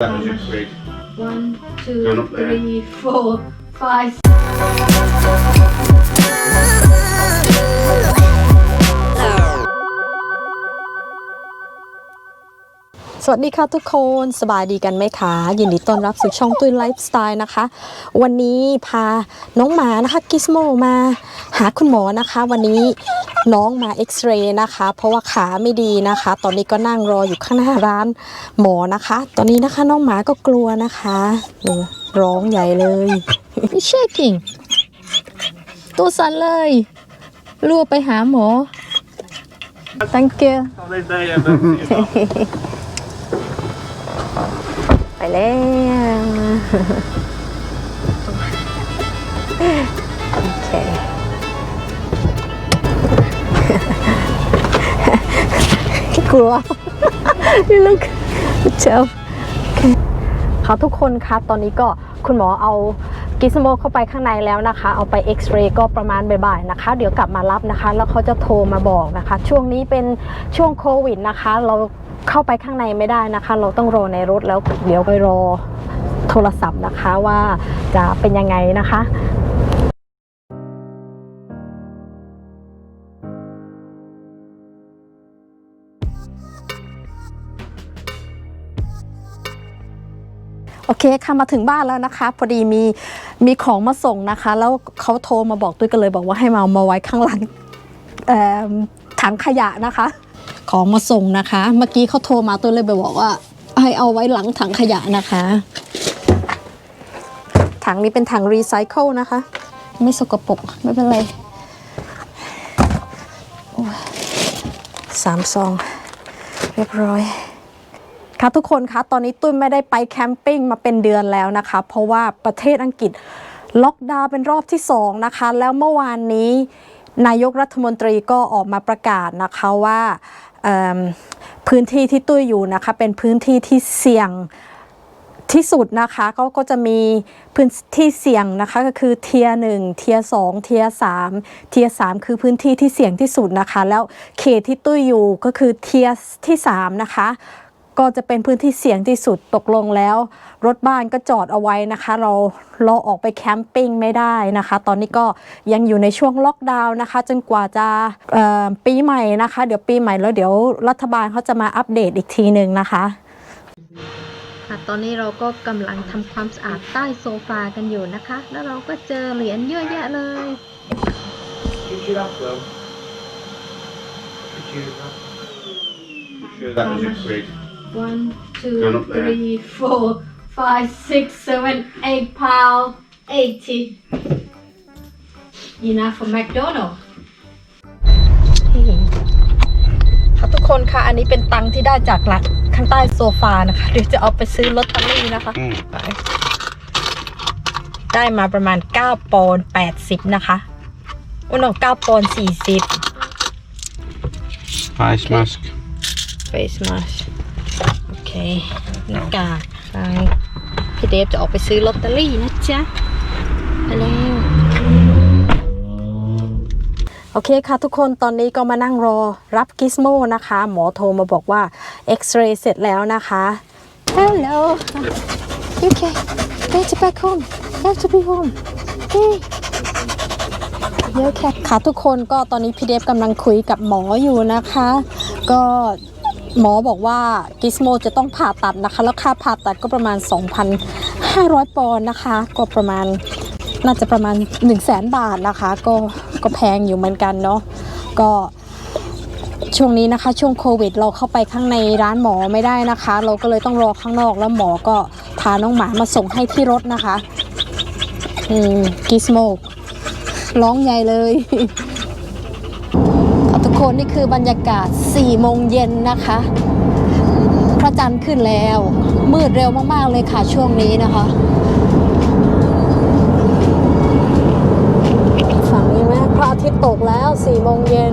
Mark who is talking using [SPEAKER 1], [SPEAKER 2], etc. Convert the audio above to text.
[SPEAKER 1] That was your.
[SPEAKER 2] One, two, three, four, five,
[SPEAKER 3] วัสดีค่ะทุกคนสบายดีกันไหมคะยินดีต้อนรับสู่ช่องตุ้ยไลฟ์สไตล์นะคะ วันนี้พาน้องหมานะคะกิสโมมาหาคุณหมอนะคะ วันนี้น้องมาเอ็กซเรย์นะคะ เพราะว่าขาไม่ดีนะคะ ตอนนี้ก็นั่งรออยู่ข้างหน้าร้านหมอนะคะ ตอนนี้นะคะน้องหมาก็กลัวนะคะดูร้องใหญ่เลย shaking ตัวสั่นเลยรัวไปหาหมอ thank you ไปแล้วโอเคกลัวนี่ลูกเจ้าค่ะทุกคนคะตอนนี้ก็คุณหมอเอากิสโมเข้าไปข้างในแล้วนะคะ เอาไปเอ็กซเรย์ก็ประมาณบ่ายๆนะคะ เดี๋ยวกลับมารับนะคะ แล้วเขาจะโทรมาบอกนะคะ ช่วงนี้เป็นช่วงโควิดนะคะ เรา เข้าไปข้างในไม่ได้นะคะ เราต้องรอในรถแล้วเดี๋ยวไปรอโทรศัพท์นะคะว่าจะเป็นยังไงนะคะโอเคค่ะมาถึงบ้านแล้วนะคะ พอดีมีมีของมาส่งนะคะ แล้วเขาโทรมาบอกตุ้ยก็เลยบอกว่าให้มาเอามาไว้ข้างหลังถังขยะนะคะ ของมาส่งนะคะ เมื่อกี้เขาโทรมาตุ้ยเลยไปบอกว่า ให้เอาไว้หลังถังขยะนะคะ ถังนี้เป็นถังรีไซเคิลนะคะ ไม่สกปรกไม่เป็นไรสามซองเรียบร้อยค่ะทุกคนคะตอนนี้ตุ้ยไม่ได้ไปแคมปิ้งมาเป็นเดือนแล้วนะคะ เพราะว่าประเทศอังกฤษล็อกดาวน์เป็นรอบที่ 2 นะคะ แล้วเมื่อวานนี้นายกรัฐมนตรีก็ออกมาประกาศนะคะว่า พื้นที่ที่ตุ้ยอยู่นะคะเป็นพื้นที่ที่เสี่ยงที่สุดนะคะก็ก็จะมีพื้นที่เสี่ยงนะคะก็คือเทียหนึ่งเทียสองเทียสามเทียสามคือพื้นที่ที่เสี่ยงที่สุดนะคะ แล้วเขตที่ตุ้ยอยู่ก็คือเทียที่สามนะคะ ก็จะเป็นพื้นที่เสี่ยงที่สุดตกลงแล้ว รถบ้านก็จอดเอาไว้นะคะ เราเราออกไปแคมปิ้งไม่ได้นะคะ ตอนนี้ก็ยังอยู่ในช่วงล็อกดาวน์นะคะ จนกว่าจะเอ่อปีใหม่นะคะ เดี๋ยวปีใหม่แล้วเดี๋ยวรัฐบาลเขาจะมาอัปเดตอีกทีหนึ่งนะคะค่ะตอนนี้เราก็กำลังทำความสะอาดใต้โซฟากันอยู่นะคะ แล้วเราก็เจอเหรียญเยอะแยะเลย
[SPEAKER 1] Did you have though? Did you have? You sure that was your grade?
[SPEAKER 2] One,
[SPEAKER 1] Turn
[SPEAKER 2] two,
[SPEAKER 1] up there.
[SPEAKER 2] three, four, five, six, seven, eight pound, eighty. Enough for McDonald's.
[SPEAKER 3] ค่ะทุกคนคะอันนี้เป็นตังค์ที่ได้จากหลักข้างใต้โซฟานะคะ เดี๋ยวจะเอาไปซื้อลอตเตอรี่นะคะ
[SPEAKER 1] Mm.
[SPEAKER 3] ไปได้มาประมาณ 9ปอนด์80 นะคะ อุ้น9ปอนด์40
[SPEAKER 1] Face mask.
[SPEAKER 3] face mask โอ เคหน้ากากใช่พี่เดฟจะออกไปซื้อลอตเตอรี่นะจ๊ะไปแล้วโอเคค่ะทุกคนตอนนี้ก็มานั่งรอรับกิสโมนะคะ หมอโทรมาบอกว่าเอ็กซเรย์เสร็จแล้วนะคะ Hello You okay Get to back home You have to be home Okay You okay ค่ะทุกคนก็ตอนนี้พี่เดฟกำลังคุยกับหมออยู่นะคะ ก็ หมอบอกว่ากิสโมจะต้องผ่าตัดนะคะ แล้วค่าผ่าตัดก็ประมาณ 2,500 ปอนด์นะคะ ก็ประมาณน่าจะประมาณ 1 0 0 0 0แสนบาทนะคะ ก็ก็แพงอยู่เหมือนกันเนาะก็ช่วงนี้นะคะช่วงโควิด เราเข้าไปข้างในร้านหมอไม่ได้นะคะ เราก็เลยต้องรอข้างนอกแล้วหมอก็พาน้องหมามาส่งให้ที่รถนะคะอืมกิสโมร้องใหญ่เลย ทุกคนนี่คือบรรยากาศ4โมงเย็นนะคะ พระจันทร์ขึ้นแล้ว มืดเร็วมาก ๆ เลยค่ะช่วงนี้นะคะฝั่งนี้ไหมพระอาทิตย์ตกแล้ว4โมงเย็น